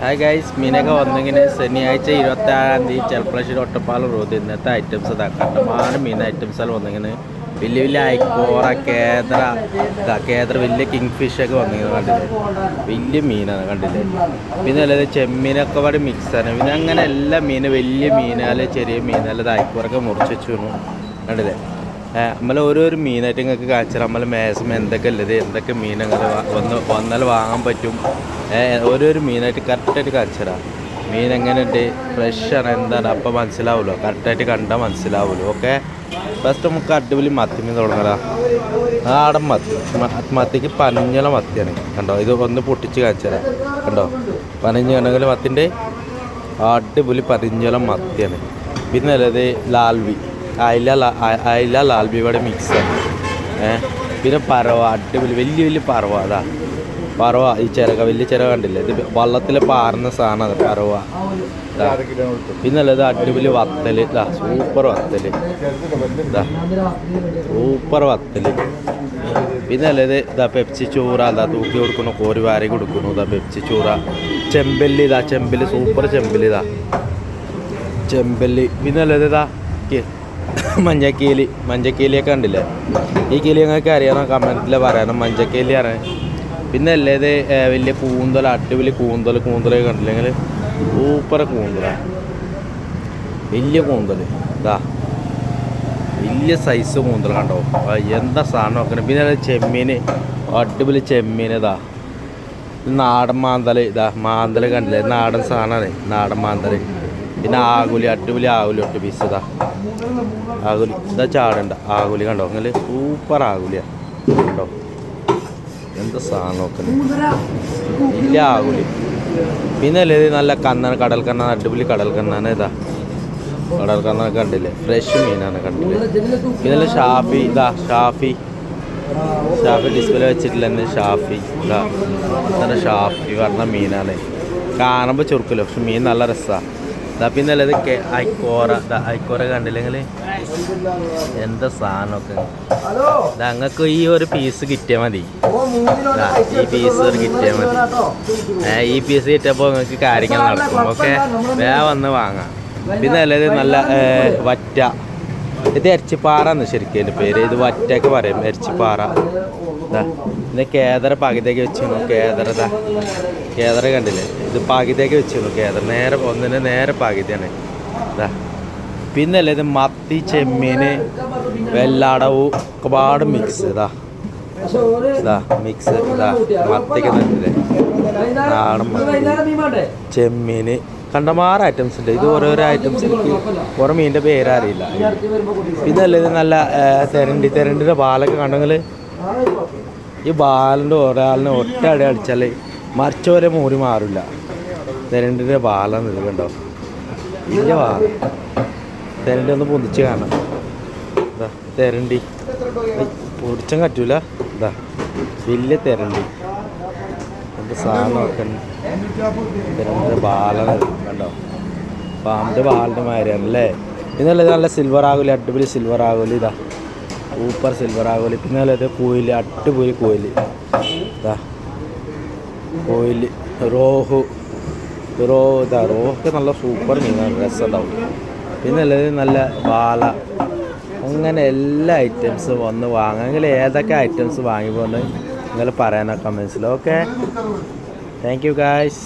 Hi guys മീനൊക്കെ വന്നിങ്ങനെ ശനിയാഴ്ച ഇരുപത്തി ആറാം തീയതി ചെലപ്പളശ്ശേരി ഒട്ടപ്പാലം റോഡ് ഇന്നത്തെ ഐറ്റംസ് ഇതാ. കണ്ടമാനം മീൻ ഐറ്റംസുകൾ വന്നിങ്ങനെ വലിയ വലിയ ഐക്കോറ കേദ്ര കേദ്ര വലിയ കിങ് ഫിഷ് ഒക്കെ വന്നിങ്ങനെ കണ്ടില്ലേ? വലിയ മീനാണ് കണ്ടില്ലേ? പിന്നെ അല്ലാതെ ചെമ്മീനൊക്കെ പാടി മിക്സാണ് പിന്നെ അങ്ങനെ എല്ലാ മീനും വലിയ മീനാല് ചെറിയ മീനാല് ഇത് ഐക്കോറൊക്കെ മുറിച്ച് വെച്ചു കണ്ടില്ലേ? നമ്മൾ ഓരോരോ മീനായിട്ട് നിങ്ങൾക്ക് കാണിച്ചാൽ നമ്മൾ മേസം എന്തൊക്കെ ഉള്ളത് എന്തൊക്കെ മീൻ നിങ്ങൾ വന്ന് വന്നാൽ വാങ്ങാൻ പറ്റും. ഓരോരോ മീനായിട്ട് കറക്റ്റായിട്ട് കാണിച്ചുതരാം മീൻ എങ്ങനെയുണ്ട്? ഫ്രഷാണ് എന്താണ്? അപ്പം മനസ്സിലാവുമല്ലോ കറക്റ്റായിട്ട് കണ്ടാൽ മനസ്സിലാവുമല്ലോ ഓക്കെ? ഫസ്റ്റ് നമുക്ക് അടിപൊളി മത്തി മീൻ തുടങ്ങലാ. നാടൻ മത്തി മത്തിക്ക് പനഞ്ഞുള്ള മത്തിയാണ്. കണ്ടോ? ഇത് ഒന്ന് പൊട്ടിച്ച് കാണിച്ചുതരാം കണ്ടോ? പനഞ്ഞ് കണ്ടെങ്കിൽ മത്തിന്റെ അടിപൊളി പതിഞ്ഞുള്ള മത്തിയാണ്. പിന്നെ അല്ലത് ലാൽവി. അയില അയില ലാൽവി മിക്സ് ഏഹ് പിന്നെ പറവ അടിപൊളി വലിയ വലിയ പറവ അതാ. പറവ ഈ ചിരക വലിയ ചിരക കണ്ടില്ലേ? ഇത് വള്ളത്തിൽ പാറുന്ന സാധനം സാധനമാണ് പറവ. ഇതാ. പിന്നെ ഉള്ളത് അടിപൊളി വത്തൽ. ഇതാ സൂപ്പർ വത്തൽ. ഇതാ. സൂപ്പർ വത്തൽ. പിന്നെ ഇത് ഇതാ പെപ്സി ചൂറ അതാ തൂക്കി കൊടുക്കുന്നു കോരി വാരി കൊടുക്കുന്നു. ഇതാ പെപ്സി ചൂറ. ചെമ്പല്ലി ഇതാ ചെമ്പല്ലി സൂപ്പർ ചെമ്പല്ലി ഇതാ. ചെമ്പല്ലി. പിന്നെ ഉള്ളത് ഇതാ കി- മഞ്ഞക്കീലി മഞ്ചക്കേലിയൊക്കെ കണ്ടില്ലേ? ഈ കേലി നിങ്ങൾക്ക് അറിയണം കമന്റിൽ പറയണം മഞ്ഞക്കീലിയാണ്. പിന്നെ അല്ലേ ഇത് ഏ, വലിയ കൂന്തൽ അടിപൊളി കൂന്തൽ കൂന്തലൊക്കെ കണ്ടില്ലെങ്കിൽ സൂപ്പർ കൂന്തലാണ് വലിയ കൂന്തൽ ഇതാ വലിയ സൈസ് കൂന്തൽ കണ്ടോ? എന്താ സാധനം നോക്കണം? പിന്നെ ചെമ്മീൻ അടിപൊളി ചെമ്മീൻ ഇത് നാടൻ മാന്തൽ ഇതാ മാന്തൽ കണ്ടില്ലേ? നാടൻ സാധനമാണ് നാടൻ മാന്തൽ പിന്നെ ആകുലി അടിപൊളി ആകുലി ഒട്ട് പീസ് ഇതാ ആകുലി. ഇതാ ചാടണ്ട. ആകുലി കണ്ടോ? അങ്ങനെ സൂപ്പർ ആകുലിയാ. കണ്ടോ? എന്താ സാധനം നോക്കുന്നത് ഇല്ല ആകുലി. പിന്നെ അല്ലേ നല്ല കന്നാണ് കടൽ കണ്ണാണ് അടിപൊളി കടൽ കണ്ണാണ് ഇതാ. കടൽ കണ്ണാണ് കണ്ടില്ലേ? ഫ്രഷ് മീനാണ് കണ്ടില്ലേ? പിന്നെ ഷാഫി ഇതാ ഷാഫി. ഷാഫി ഡിസ്പ്ലേ വെച്ചിട്ടില്ല തന്നെ ഷാഫി. ഇതാ ഷാഫി പറഞ്ഞ മീനാണ്. കാണുമ്പോൾ ചുരുക്കില്ല പക്ഷെ മീൻ നല്ല രസമാണ് ഇതാ പിന്നെ ഐക്കോറ. ഇതാ ഐക്കോറ കണ്ടില്ലെങ്കിൽ എന്താ സാധനമൊക്കെ? ഞങ്ങൾക്ക് ഈ ഒരു പീസ് കിട്ടിയാൽ മതി. ഈ പീസ് ഒരു കിട്ടിയാൽ മതി. ഈ പീസ് കിട്ടിയപ്പോൾ നിങ്ങൾക്ക് കാര്യങ്ങൾ നടക്കും. ഓക്കെ? വേ വന്ന് വാങ്ങാം. പിന്നെ അല്ലത് നല്ല വറ്റ. ഇത് എരച്ചിപ്പാറ എന്ന് ശരിക്കും പേര്. ഇത് വറ്റൊക്കെ പറയും എരച്ചിപ്പാറ. ഇത് കേദറ പകുതിയൊക്കെ വെച്ചിരുന്നു കേദറ ദാ. കേദറ കണ്ടില്ലേ? ഇത് പകുതിയൊക്കെ വെച്ചിരുന്നു കേദറ. നേരെ ഒന്നിന് നേരെ പകുതിയാണ്. ഇതാ പിന്നെ അല്ലേ ഇത് മത്തി ചെമ്മീന് വെല്ലാടവും ഒരുപാട് മിക്സ് ഇതാ ഇതാ മിക്സ് ഇതാ മത്തിക്ക് തന്നില്ലേ നാടൻ ചെമ്മീന്. കണ്ടമാറ് ഐറ്റംസ് ഉണ്ട്. ഇത് ഓരോരോ ഐറ്റംസ് എനിക്ക് ഓരോ മീനിന്റെ പേരറിയില്ല. ഇതല്ല ഇത് നല്ല തെരണ്ടി തെരണ്ടിന്റെ ബാലൊക്കെ കണ്ടെങ്കിൽ ഈ ബാലിന്റെ ഒരാളിനെ ഒറ്റ അടി അടിച്ചാൽ മറിച്ചവരെ മൂരി മാറില്ല. തെരണ്ടിന്റെ ബാലാണ് ഇത് കണ്ടോ? വലിയ ബാല തെരണ്ടി ഒന്ന് പൊന്തിച്ച് കാണാം തെരണ്ടി. പൊടിച്ചാൻ കറ്റൂല? ഇതാ വലിയ തെരണ്ടി. എന്ത് സാധനമൊക്കെ തെരണ്ടിന്റെ ബാലാണ് ഇത്. കണ്ടോ? പാമ്പിന്റെ ബാലിന്റെ മാതിരിയാണ് അല്ലേ? പിന്നല്ലേ നല്ല സിൽവർ ആകുലി അടിപൊളി സിൽവർ ആകുലി ഇതാ. സൂപ്പർ സിൽവർ ആകുലി. പിന്നെ അല്ലേ കോയിൽ അടിപൊളി കോയിൽ. ഇതാ. കോയിൽ റോഹു. റോ ഇതാ റോഹൊക്കെ നല്ല സൂപ്പർ മീനാണ് രസമുണ്ടാവും. പിന്നെ അല്ലേ നല്ല ബാല. അങ്ങനെ എല്ലാ ഐറ്റംസും വന്ന് വാങ്ങാം. നിങ്ങൾ ഏതൊക്കെ ഐറ്റംസ് വാങ്ങി പോകുന്നത് നിങ്ങൾ പറയാനൊക്കെ കമൻസിൽ ഓക്കെ താങ്ക് യു ഗായ്സ്